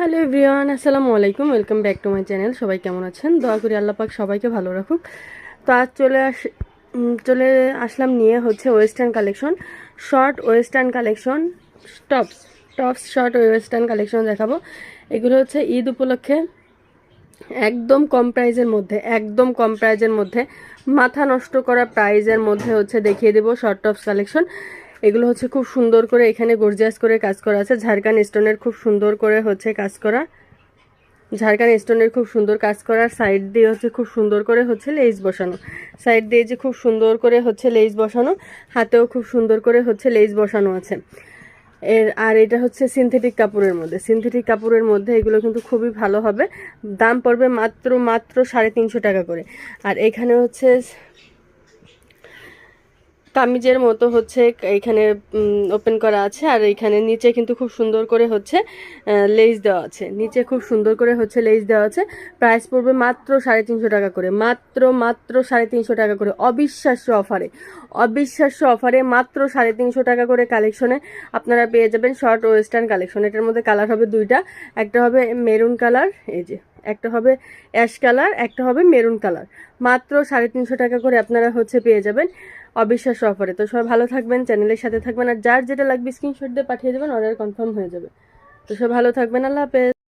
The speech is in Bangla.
হ্যালো এভরিওয়ান, আসসালামু আলাইকুম। Welcome back to my channel সবাই কেমন আছেন? দোয়া করি আল্লাহ পাক সবাইকে ভালো রাখুক। তো আজ চলে আস চলে আসলাম নিয়ে হচ্ছে western collection short western collection tops tops short western collection দেখাবো। এগুলো হচ্ছে ঈদ উপলক্ষে একদম কম প্রাইজের মধ্যে, একদম কম প্রাইজের মধ্যে, মাথা নষ্ট করা প্রাইজের মধ্যে হচ্ছে দেখিয়ে দেবো শর্ট টপস কালেকশন এগুলো হচ্ছে খুব সুন্দর করে এখানে গর্জিয়াস করে কাজ করা আছে। ঝাড়খান স্টোনের খুব সুন্দর করে হচ্ছে কাজ করা। ঝাড়খান স্টোনের খুব সুন্দর কাজ করার সাইড দিয়ে হচ্ছে খুব সুন্দর করে হচ্ছে লেস বসানো। সাইড দিয়ে যে খুব সুন্দর করে হচ্ছে লেস বসানো, হাতেও খুব সুন্দর করে হচ্ছে লেস বসানো আছে। এর, আর এটা হচ্ছে সিনথেটিক কাপড়ের মধ্যে। সিনথেটিক কাপড়ের মধ্যে এগুলো কিন্তু খুবই ভালো হবে। দাম পড়বে মাত্র মাত্র সাড়ে তিনশো টাকা করে। আর এখানে হচ্ছে কামিজের মতো হচ্ছে এখানে ওপেন করা আছে আর এখানে নিচে কিন্তু খুব সুন্দর করে হচ্ছে লেস দেওয়া আছে। নিচে খুব সুন্দর করে হচ্ছে লেস দেওয়া আছে। প্রাইস পড়বে মাত্র সাড়ে তিনশো টাকা করে। মাত্র মাত্র সাড়ে তিনশো টাকা করে। অবিশ্বাস্য অফারে অবিশ্বাস্য অফারে মাত্র সাড়ে তিনশো টাকা করে কালেকশনে আপনারা পেয়ে যাবেন শর্ট ওয়েস্টার্ন কালেকশন এটার মধ্যে কালার হবে দুইটা। একটা হবে মেরুন কালার এই যে। একটা হবে অ্যাশ কালার একটা হবে মেরুন কালার মাত্র সাড়ে তিনশো টাকা করে আপনারা হচ্ছে পেয়ে যাবেন অবিশ্বাস্য অফারে তো সবাই ভালো থাকবেন চ্যানেলের সাথে থাকবেন, আর যার যেটা লাগবে স্ক্রিনশট দিয়ে পাঠিয়ে দেবেন অর্ডার কনফার্ম হয়ে যাবে। তো সবাই ভালো থাকবেন, আল্লাহ হাফেজ।